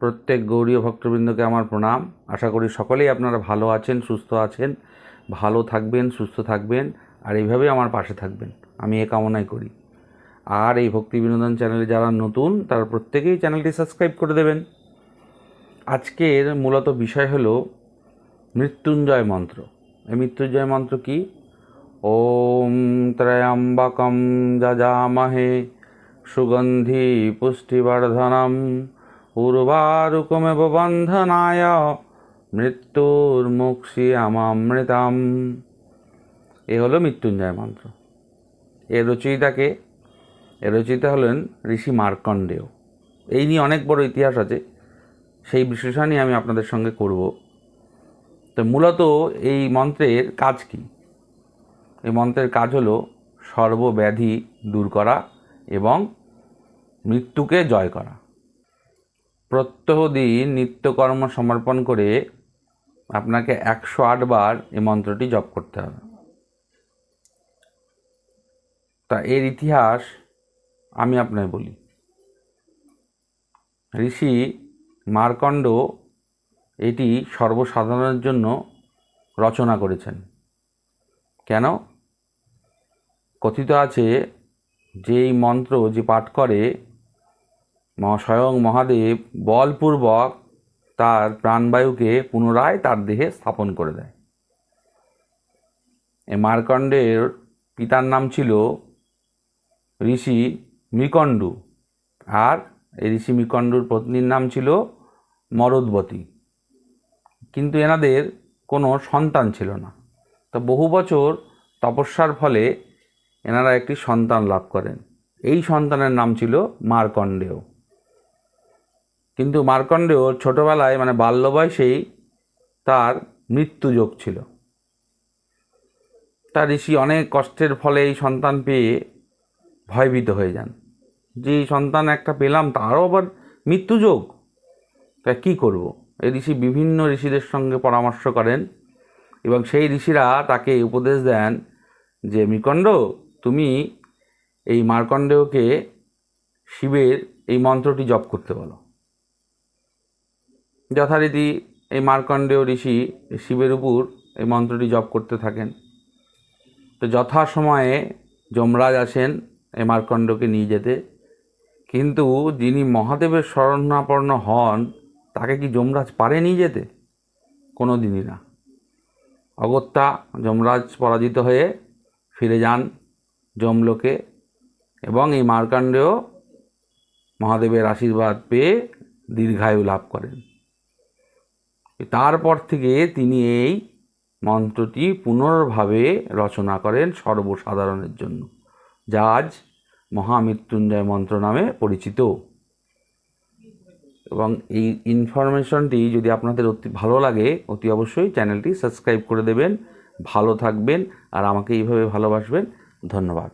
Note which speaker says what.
Speaker 1: প্রত্যেক গৌরীয় ভক্তবৃন্দকে আমার প্রণাম। আশা করি সকলেই আপনারা ভালো আছেন, সুস্থ আছেন, ভালো থাকবেন, সুস্থ থাকবেন, আর এইভাবেই আমার পাশে থাকবেন। আমি এ কামনাই করি। আর এই ভক্তি বিনোদন চ্যানেলে যারা নতুন, তারা প্রত্যেকেই চ্যানেলটি সাবস্ক্রাইব করে দেবেন। আজকের মূলত বিষয় হলো মৃত্যুঞ্জয় মন্ত্র। এই মৃত্যুঞ্জয় মন্ত্র কি? ওম ত্রয়ম্বকম যজামহে সুগন্ধি পুষ্টিবর্ধনম। উর্বারুকমেব বন্ধনায় মৃত্যুর মৃত্যুর্মুক্ষি আমামৃতাম এ হলো মৃত্যুঞ্জয় মন্ত্র। এর রচয়িতাকে এর রচয়িতা হলেন ঋষি মার্কণ্ডেয়। এই নিয়ে অনেক বড় ইতিহাস আছে, সেই বিশ্লেষণই আমি আপনাদের সঙ্গে করব। তো মূলত এই মন্ত্রের কাজ কি? এই মন্ত্রের কাজ হলো সর্বব্যাধি দূর করা এবং মৃত্যুকে জয় করা। প্রত্যহ দিন নিত্যকর্ম সমর্পণ করে আপনাকে একশো আটবার এই মন্ত্রটি জপ করতে হবে। তা এর ইতিহাস আমি আপনাকে বলি। ঋষি মার্কণ্ড এটি সর্বসাধারণের জন্য রচনা করেছেন। কেন? কথিত আছে যে এই মন্ত্র যে পাঠ করে স্বয়ং মহাদেব বলপূর্বক তার প্রাণবায়ুকে পুনরায় তার দেহে স্থাপন করে দেয়। এই মার্কণ্ডের পিতার নাম ছিল ঋষি মৃকণ্ডু আর এই ঋষি মৃকণ্ডুর পত্নীর নাম ছিল মরদবতী। কিন্তু এনাদের কোনো সন্তান ছিল না। তো বহু বছর তপস্যার ফলে এনারা একটি সন্তান লাভ করেন। এই সন্তানের নাম ছিল মার্কণ্ডেয়। কিন্তু মার্কণ্ডেয় ছোটোবেলায় মানে বাল্য বয়সেই তার মৃত্যুযোগ ছিল। তার ঋষি অনেক কষ্টের ফলে এই সন্তান পেয়ে ভয়ভীত হয়ে যান। যে সন্তান একটা পেলাম, তারও আবার মৃত্যুযোগ তা কী করব? এই ঋষি বিভিন্ন ঋষিদের সঙ্গে পরামর্শ করেন এবং সেই ঋষিরা তাকে উপদেশ দেন যে, মৃকণ্ড, তুমি এই মার্কণ্ডেয়কে শিবের এই মন্ত্রটি জপ করতে বলো। যথারীতি এই মার্কণ্ডেয় ঋষি শিবের উপর এই মন্ত্রটি জপ করতে থাকেন। তো যথাসময়ে যমরাজ আসেন এই মার্কণ্ডকে নিয়ে যেতে। কিন্তু যিনি মহাদেবের শরণাপন্ন হন, তাকে কি যমরাজ পারে নিয়ে যেতে? কোনো দিনই না। অগত্যা যমরাজ পরাজিত হয়ে ফিরে যান যমলোকে এবং এই মার্কাণ্ডেয় মহাদেবের আশীর্বাদ পেয়ে দীর্ঘায়ু লাভ করেন। তারপর থেকে তিনি এই মন্ত্রটি পুনর্ভাবে রচনা করেন সর্বসাধারণের জন্য, যা আজ মহামৃত্যুঞ্জয় মন্ত্র নামে পরিচিত। এবং এই ইনফরমেশনটি যদি আপনাদের অতি ভালো লাগে, অতি অবশ্যই চ্যানেলটি সাবস্ক্রাইব করে দেবেন। ভালো থাকবেন আর আমাকে এইভাবে ভালোবাসবেন। ধন্যবাদ।